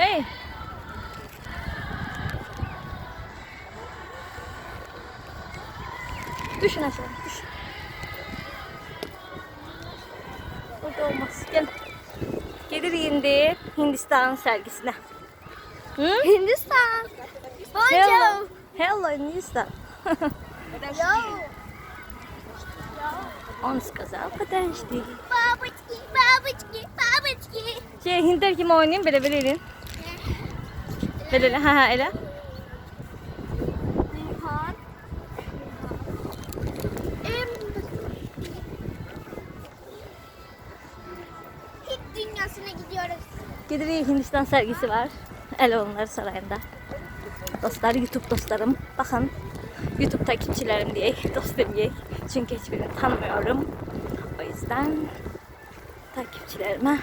Hey. Düşün aşağı. Düş. Burada olmaz. Gel. Gelir indi Hindistan sergisine. Hı? Hindistan. Hello. Hello Hindistan. Yo. Он сказал, подожди. Бабочки, бабочки, бабочки. Şey Hintler kim oynayayım böyle böyle Böyle böyle ha ha. Em. Hint dünyasına gidiyoruz. Gelir Hindistan sergisi var. Eloğulları Sarayı'nda. Dostlar, YouTube dostlarım. Bakın YouTube takipçilerim diye, dostum diye. Çünkü hiçbirini tanımıyorum. O yüzden takipçilerime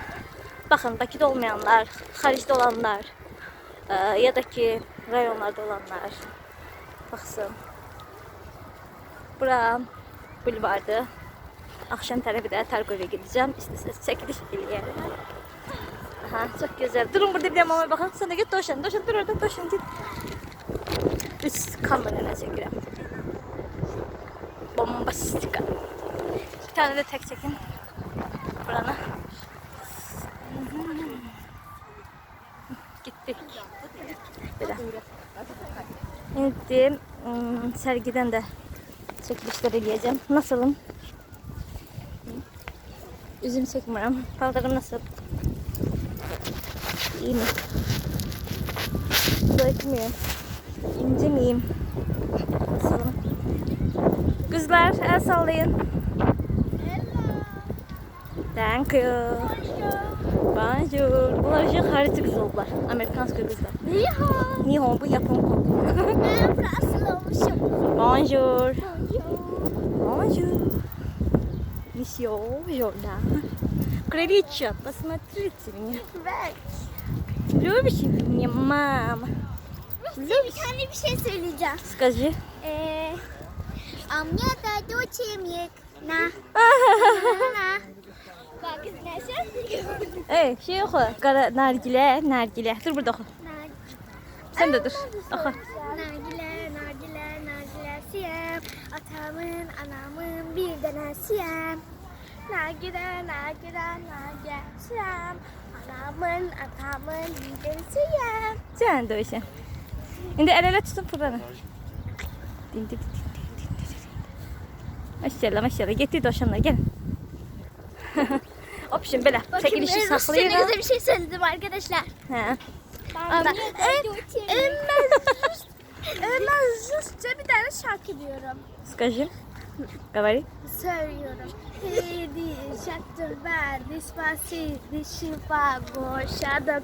bakın Bakı'da olmayanlar, Hariç'te olanlar eee, ya da ki rayonlarda olanlar baksın. Bura bulvardı. Akşam tarafi de Tergöl'e gideceğim. İsteseniz çekiliş dileyelim. Aha çok güzel. Durun burada bir de mama bakın. Sen de git doşan. Doşan dur orada doşan git. Üst kamerayla çekelim. Bombastika. Bir tane de tek çekin. Buranı. Gittik. Böyle. Şimdi ım, sergiden de çekilişler eləyəcəm. Nasılım? Üzüm çekmirəm. Paltarım nasıl? İyi mi? Bırakmıyor. İnce miyim? Nasılım? Kızlar el sallayın. Thank you. Bonjour. Bunlar için harita kız oldular. Amerikanska kızlar. Nilhan. Nihon bu Japon kolu. Ben Fransız olmuşum. Bonjour. Bonjour. Monsieur Jordan. Крылечко, посмотрите меня. Bak. Любишь меня, мама? Size bir tane bir şey söyleyeceğim. Скажи. Ee, Amya da doçemyek na. Na. Bak nasıl? Ey, şey oku. Kara, nargile, nargile. Dur burada oku. Sen de dur. Oku. Nargile, nargile, nargile siyem. Atamın, anamın bir tane siyem. Nargile, nargile, nargile siyem. Anamın, atamın bir tane siyem. Sen de öyle. Şimdi el ele tutun fırlanın. Din, din, din, din, din, din, din. Maşallah maşallah. Getir doşanla gel. Option böyle. Çekilişi ben Rusça'da saklayın. bir şey söyledim arkadaşlar. Ha. Ama Ömer Rusça bir tane şarkı diyorum. Скажи. Говори. Söylüyorum. Hedi şaktır ver dispasi dişi fago şada